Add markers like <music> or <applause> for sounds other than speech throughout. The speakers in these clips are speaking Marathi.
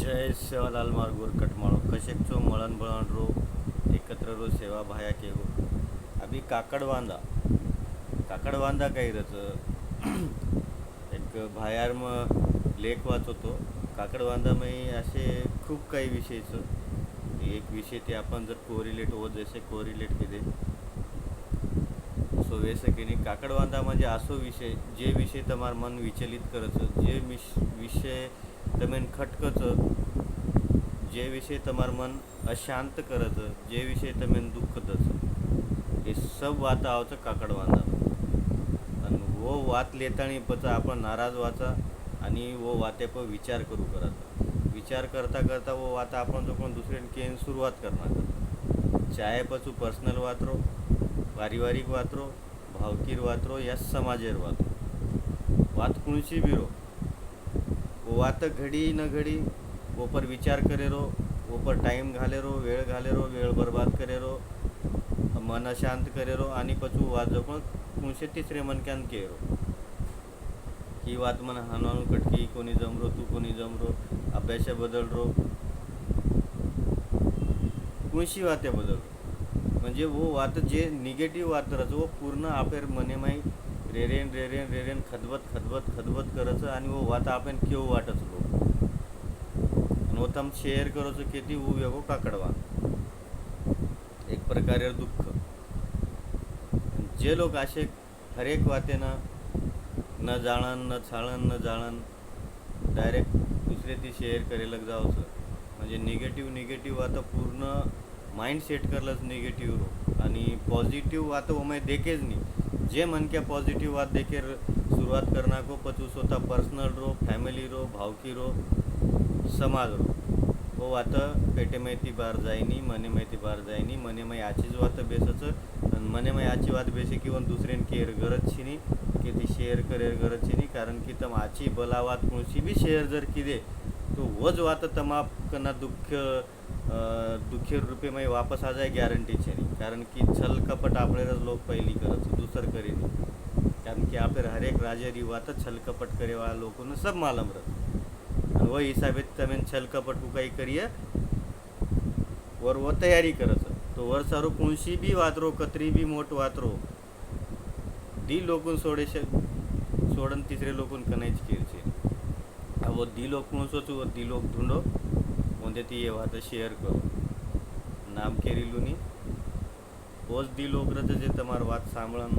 जय सेवालाल मार्गोर कटमाळो कशेकचो मळण बळण रो एकत्र रो सेवा भाया केवो अभी काकडवांदा काकडवांदा काही रच <clears throat> एक भायार म लेख वाचवतो. काकडवांदा मग असे खूप काही विषयचं एक विषय ते आपण जर कोरिलेट होत जसे कोरिलेट केले. सो वेस की नाही काकडवांदा म्हणजे असो विषय जे विषय तमार मन विचलित करत जे विषय તમે ખટકો છો જે વિશે તમારું મન અશાંત કરે છે જે વિશે તમે દુઃખ થશે એ સબ વાત આવશે કાકડ आणि वो वात लेताना पचा आपण नाराज वाचा आनी वो वाते पण विचार करू करत विचार करता करता वो वाता आपण जो पण दुसऱ्या केन सुरुवात करणार चाहे पचू पर्सनल वातरो पारिवारिक वातरो भावकीर वातरो या समाजेर वातरो. वात कुणशी बिरो? वात घडी न घडी वो पर विचार करे रो वो पर टाइम घाले रो वेळ घाले रो वेळ बर्बाद करे रो मन शांत करे रो आणि पचू वात पण कुणशे तिसरे मनक्यान के रो ही वात मन हानवानू कटकी कोणी जमरो तू कोणी जमरो अभ्यास बदल रो कुणशी वाते बदल म्हणजे वो वात जे निगेटिव्ह वात राहतो वो पूर्ण आपेर मने माई रेरेन रेरेन रेरेन खदबत खदबत खदबत करायचं आणि वो वात आपण केव वाटच लो आणि वो शेअर करायचं किती ऊ वेगो काकडवा. एक प्रकारे दुःख. जे लोक असे हरेक वातेनं न जाणन न छाळन न जाणन डायरेक्ट दुसरे ती शेअर करेलक जावचं. म्हणजे निगेटिव्ह निगेटिव्ह आता पूर्ण माइंड सेट करलंच निगेटिव्ह आणि पॉझिटिव्ह आता वो देखेच नाही जे मनके पॉझिटिव्ह वात देखील सुरुवात करना को पचू स्वतः पर्सनल रो फॅमिली रो भावकी रो समाज रो हो वात पेटे माहिती बाहेर जायनी मने माहिती बाहेर जायनी मने माही आचीच वात बेसच आणि मने माही आची वात बेसे किंवा दुसऱ्यान केअर गरज छिनी की ती शेअर करेर गरज छिनी कारण की तम आची बला वात कोणशी बी शेअर जर किदे तो वज वात तमा कना दुःख દુઃખી રૂપે મેં વાપસ આ જાય ગેરંટી છે નહીં કારણ કે છલ કપટ આપણે જ લોક પહેલી કરે છે દૂસર કરી નહીં કારણ કે આપણે હરેક રાજ્ય રીવાત છલ કપટ કરેવા લોકોને સબ માલમ રહે અને વય હિસાબે તમે છલ કપટનું કંઈ કરીએ વર વો તૈયારી કરે છે તો વર સારું કુંશી બી વાતરો કતરી બી મોટ વાતરો દી લોકોને સોડે છે સોડન તીસરે લોકોને કનાઈ જ કેર છે આવો દી લોક નો સોચું દી લોક ઢૂંઢો म्हणते ती येवा शेअर कर. नाम केरी लुनी ओस दिल ओग्रत जे तमार वात सांभाळून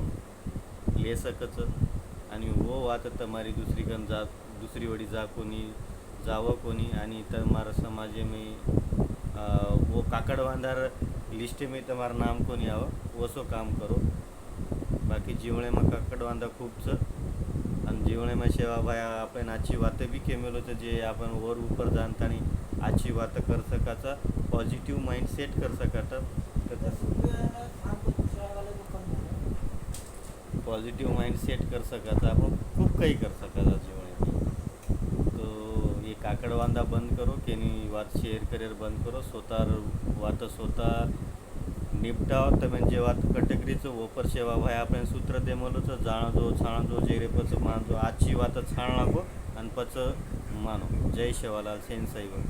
ले सकच. आणि वो वात तमारी दुसरी कन जा दुसरी वडी जा कोणी जावं कोणी. आणि तर मारा समाज मी वो काकड बांधार लिस्ट मी तमार नाम कोणी आव वसो काम करो. बाकी जीवळे मग काकड बांधा खूपच. आणि जेवणे शेवा बाया आपण आजची वात बी केमेलो जे आपण वर उपर जाणता आणि आजची वात कर सकाचा पॉझिटिव्ह माइंड सेट कर सका सकाटा पॉझिटिव्ह माइंड सेट कर सका सकाचा आपण खूप काही कर सकाचा जेवणे तो हे काकड वांदा बंद करो केनी वात शेअर करेर बंद करो स्वतः वात स्वतः निपटावं. म्हणजे वा कटकरीचं वपर सेवा व्हाय आपण सूत्र देमलोचं जाणजो छाणजो जेरेपचं मानजो. आजची वात छाण लागो आणि पच मानो. जय शेवालाल सेन साईबा